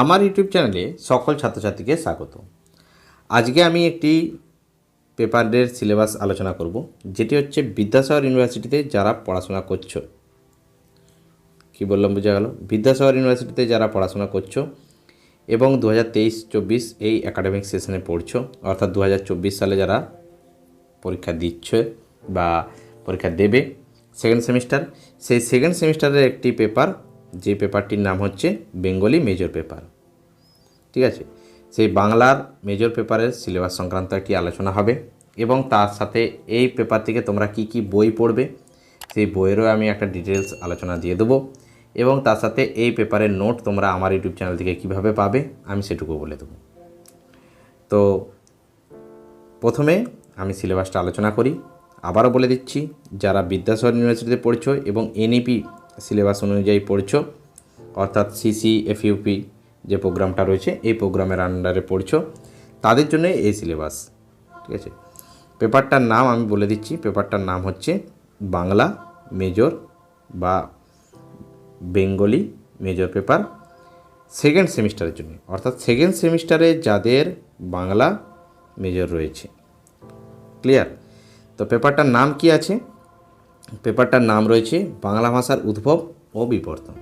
আমার ইউটিউব চ্যানেলে সকল ছাত্রছাত্রীকে স্বাগত। আজকে আমি একটি পেপারের সিলেবাস আলোচনা করব, যেটি হচ্ছে বিদ্যাসাগর ইউনিভার্সিটিতে যারা পড়াশোনা করছ। কি বললাম, বোঝা গেল? বিদ্যাসাগর ইউনিভার্সিটিতে যারা পড়াশোনা করছ এবং দু হাজার এই একাডেমিক সেশনে পড়ছো, অর্থাৎ দু হাজার চব্বিশ সালে যারা পরীক্ষা দিচ্ছে বা পরীক্ষা দেবে সেকেন্ড সেমিস্টার সেই সেকেন্ড সেমিস্টারের একটি পেপার যে পেপারটির নাম হচ্ছে বেঙ্গলি মেজর পেপার ঠিক আছে? সেই বাংলার মেজর পেপারের সিলেবাস সংক্রান্ত একটি আলোচনা হবে এবং তার সাথে এই পেপার থেকে তোমরা কি কি বই পড়বে, সেই বইয়েরও আমি একটা ডিটেলস আলোচনা দিয়ে দেবো এবং তার সাথে এই পেপারের নোট তোমরা আমার ইউটিউব চ্যানেল থেকে কীভাবে পাবে, আমি সেটুকু বলে দেবো। তো প্রথমে আমি সিলেবাসটা আলোচনা করি। আবারও বলে দিচ্ছি, যারা বিদ্যাসাগর ইউনিভার্সিটিতে পড়ছো এবং এনইপি সিলেবাস অনুযায়ী পড়ছো, অর্থাৎ সিসি এফইউপি যে প্রোগ্রামটা রয়েছে, এই প্রোগ্রামের আন্ডারে পড়ছো, তাদের জন্য এই সিলেবাস, ঠিক আছে? পেপারটার নাম আমি বলে দিচ্ছি, পেপারটার নাম হচ্ছে বাংলা মেজর বা বেঙ্গলি মেজর পেপার সেকেন্ড সেমিস্টারের জন্য, অর্থাৎ সেকেন্ড সেমিস্টারে যাদের বাংলা মেজর রয়েছে ক্লিয়ার তো পেপারটার নাম কি আছে? পেপারটার নাম রয়েছে বাংলা ভাষার উদ্ভব ও বিবর্তন।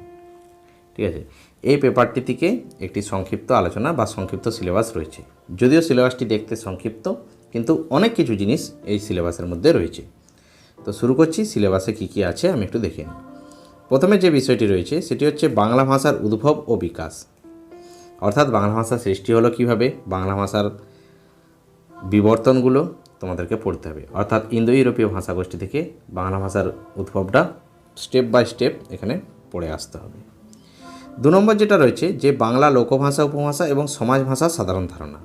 ঠিক আছে? এই পেপারটি থেকে একটি সংক্ষিপ্ত আলোচনা বা সংক্ষিপ্ত সিলেবাস রয়েছে। যদিও সিলেবাসটি দেখতে সংক্ষিপ্ত, কিন্তু অনেক কিছু জিনিস এই সিলেবাসের মধ্যে রয়েছে। তো শুরু করছি, সিলেবাসে কী কী আছে আমি একটু দেখে নিই। প্রথমে যে বিষয়টি রয়েছে, সেটি হচ্ছে বাংলা ভাষার উদ্ভব ও বিকাশ। অর্থাৎ বাংলা ভাষার সৃষ্টি হলো কীভাবে? বাংলা ভাষার বিবর্তনগুলো তোমাদেরকে পড়তে হবে। অর্থাৎ ইন্দো ইউরোপীয় ভাষাগোষ্ঠী থেকে বাংলা ভাষার উদ্ভবটা স্টেপ বাই স্টেপ এখানে পড়ে আসতে হবে। দু নম্বর যেটা রয়েছে, যে বাংলা লোকভাষা, উপভাষা এবং সমাজ ভাষার সাধারণ ধারণা।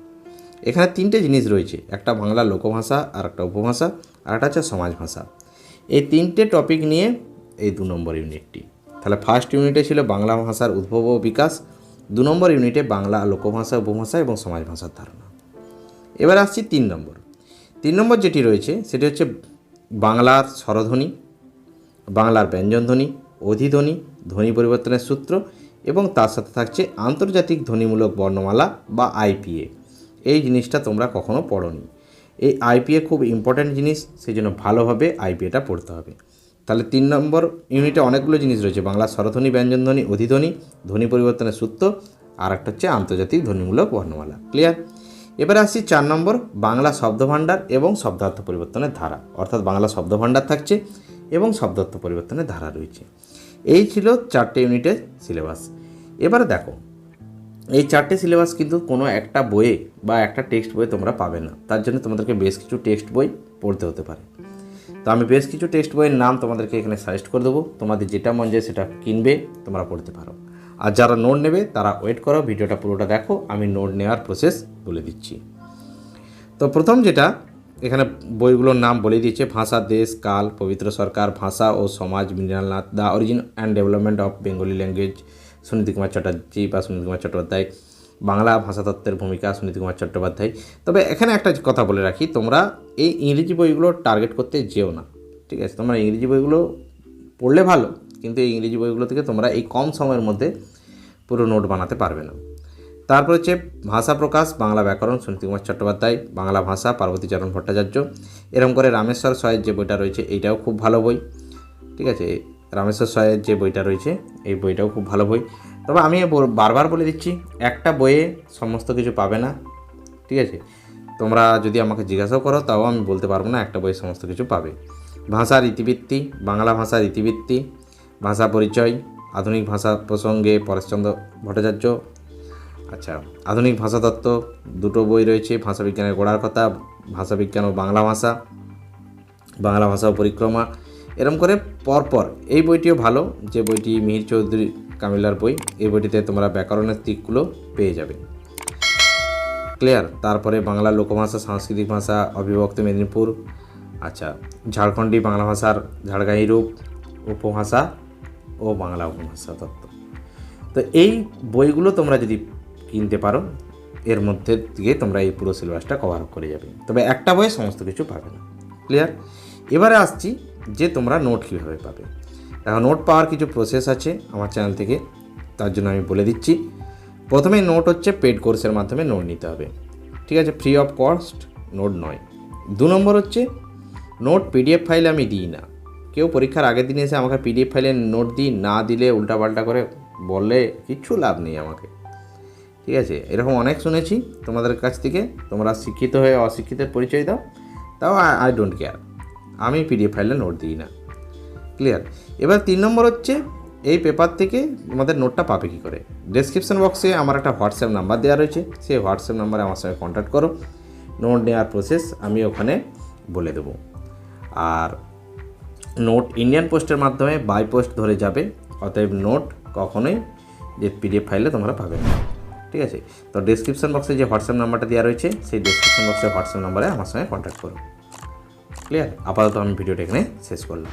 এখানে তিনটে জিনিস রয়েছে, একটা বাংলা লোকভাষা আর একটা উপভাষা, আর একটা হচ্ছে সমাজ ভাষা। এই তিনটে টপিক নিয়ে এই দু নম্বর ইউনিটটি তাহলে ফার্স্ট ইউনিটে ছিল বাংলা ভাষার উদ্ভব ও বিকাশ, দু নম্বর ইউনিটে বাংলা লোকভাষা, উপভাষা এবং সমাজ ভাষার ধারণা। এবার আসছি তিন নম্বর। তিন নম্বর যেটি রয়েছে, সেটি হচ্ছে বাংলার স্বরধ্বনি, বাংলার ব্যঞ্জনধ্বনি, অধিধ্বনি, ধ্বনি পরিবর্তনের সূত্র এবং তার সাথে থাকছে আন্তর্জাতিক ধ্বনিমূলক বর্ণমালা বা আইপিএ এই জিনিসটা তোমরা কখনো পড়োনি। এই আইপিএ খুব ইম্পর্ট্যান্ট জিনিস সেই জন্য ভালোভাবে আইপিএটা পড়তে হবে। তাহলে তিন নম্বর ইউনিটে অনেকগুলো জিনিস রয়েছে, বাংলা স্বরধ্বনি, ব্যঞ্জনধ্বনি, অধিধ্বনি, ধ্বনি পরিবর্তনের সূত্র, আর একটা হচ্ছে আন্তর্জাতিক ধ্বনিমূলক বর্ণমালা। ক্লিয়ার এবারে আসছি চার নম্বর বাংলা শব্দভাণ্ডার এবং শব্দার্থ পরিবর্তনের ধারা। অর্থাৎ বাংলা শব্দভাণ্ডার থাকছে এবং শব্দার্থ পরিবর্তনের ধারা রয়েছে। এই ছিল চারটে ইউনিটের সিলেবাস। এবারে দেখো, এই চারটে সিলেবাস কিন্তু কোনো একটা বইয়ে বা একটা টেক্সট বইয়ে তোমরা পাবে না। তার জন্য তোমাদেরকে বেশ কিছু টেক্সট বই পড়তে হতে পারে। তো আমি বেশ কিছু টেক্সট বইয়ের নাম তোমাদেরকে এখানে সাজেস্ট করে দেবো। তোমাদের যেটা মন যায় সেটা কিনবে, তোমরা পড়তে পারো। আর যারা নোট নেবে, তারা ওয়েট করো, ভিডিওটা পুরোটা দেখো, আমি নোট নেওয়ার প্রসেস বলে দিচ্ছি। তো প্রথম যেটা, এখানে বইগুলোর নাম বলে দিয়েছে, ভাষা, দেশ, কাল, পবিত্র সরকার, ভাষা ও সমাজ Mrinalnath the origin and development of Bengali language, Suniti Kumar Chatterjee বা সুনীতি কুমার চট্টোপাধ্যায়। বাংলা ভাষাতত্ত্বের ভূমিকা, সুনীতি কুমার চট্টোপাধ্যায়। তবে এখানে একটা কথা বলে রাখি, তোমরা এই ইংরেজি বইগুলো টার্গেট করতে যেও না, ঠিক আছে? তোমরা ইংরেজি বইগুলো পড়লে ভালো কিন্তু এই ইংরেজি বইগুলো থেকে তোমরা এই কম সময়ের মধ্যে পুরো নোট বানাতে পারবে না। তারপর হচ্ছে ভাষা প্রকাশ, বাংলা ব্যাকরণ, সুনীতি কুমার চট্টোপাধ্যায়, বাংলা ভাষা পার্বতীচরণ ভট্টাচার্য। এরকম করে রামেশ্বর সয়ের যে বইটা রয়েছে, এইটাও খুব ভালো বই। ঠিক আছে? রামেশ্বর সয়ের যে বইটা রয়েছে, এই বইটাও খুব ভালো বই। তবে আমি বারবার বলে দিচ্ছি, একটা বইয়ে সমস্ত কিছু পাবে না। ঠিক আছে? তোমরা যদি আমাকে জিজ্ঞাসাও করো, তাও আমি বলতে পারব না, একটা বইয়ে সমস্ত কিছু পাবে। ভাষার ইতিবৃত্তি, বাংলা ভাষার ইতিবৃত্তি ভাষা পরিচয়, আধুনিক ভাষা প্রসঙ্গে পরেশচন্দ্র ভট্টাচার্য। আচ্ছা আধুনিক ভাষাতত্ত্ব দুটো বই রয়েছে ভাষাবিজ্ঞানের গোড়ার কথা ভাষাবিজ্ঞান ও বাংলা ভাষা বাংলা ভাষা ও পরিক্রমা। এরম করে পরপর, এই বইটিও ভালো, যে বইটি মিহির চৌধুরী কামিলার বই, এই বইটিতে তোমরা ব্যাকরণের দিকগুলো পেয়ে যাবে। ক্লিয়ার? তারপরে বাংলা লোকভাষা, সাংস্কৃতিক ভাষা, অবিভক্ত মেদিনীপুর আচ্ছা ঝাড়খণ্ডী বাংলা ভাষার ঝাড়গাঁই রূপ, উপভাষা ও বাংলা উপভাষা তত্ত্ব। তো এই বইগুলো তোমরা যদি কিনতে পারো, এর মধ্যে দিয়ে তোমরা এই পুরো সিলেবাসটা কভার করে যাবে। তবে একটা বইয়ে সমস্ত কিছু পাবে না। ক্লিয়ার এবারে আসছি যে তোমরা নোট কীভাবে পাবে। এখন নোট পাওয়ার কিছু প্রসেস আছে আমার চ্যানেল থেকে, তার জন্য আমি বলে দিচ্ছি। প্রথমে নোট হচ্ছে পেড কোর্সের মাধ্যমে নোট নিতে হবে। ঠিক আছে? ফ্রি অফ কস্ট নোট নয়। দু নম্বর হচ্ছে নোট পিডিএফ ফাইল আমি দিই না। কেউ পরীক্ষার আগের দিন এসে আমাকে পিডিএফ ফাইলে নোট দিই না দিলে উল্টাপাল্টা করে বললে কিচ্ছু লাভ নেই আমাকে। ঠিক আছে? এরকম অনেক শুনেছি। তোমাদের কাছ থেকে তোমরা শিক্ষিত হয়ে অশিক্ষিতের পরিচয় দাও। তাও আই ডোন্ট কেয়ার আমি পিডিএফ ফাইলে নোট দিই না। ক্লিয়ার এবার তিন নম্বর হচ্ছে, এই পেপার থেকে তোমাদের নোটটা পাবে কী করে? ডেসক্রিপশন বক্সে আমার একটা হোয়াটসঅ্যাপ নাম্বার দেওয়া রয়েছে। সেই হোয়াটসঅ্যাপ নাম্বারে আমার সঙ্গে কন্ট্যাক্ট করো। নোট নেওয়ার প্রসেস আমি ওখানে বলে দেবো। আর নোট ইন্ডিয়ান পোস্টের মাধ্যমে বাই পোস্ট ধরে যাবে, অতএব নোট কখনোই যে পিডিএফ ফাইলে তোমরা পাবে না। ঠিক আছে? তো ডেসক্রিপশন বক্সে যে হোয়াটসঅ্যাপ নাম্বারটা দেওয়া রয়েছে, সেই ডেসক্রিপশন বক্সে হোয়াটসঅ্যাপ নাম্বারে আমার সঙ্গে কন্ট্যাক্ট করো। ক্লিয়ার আপাতত আমি ভিডিওটা এখানে শেষ করলাম।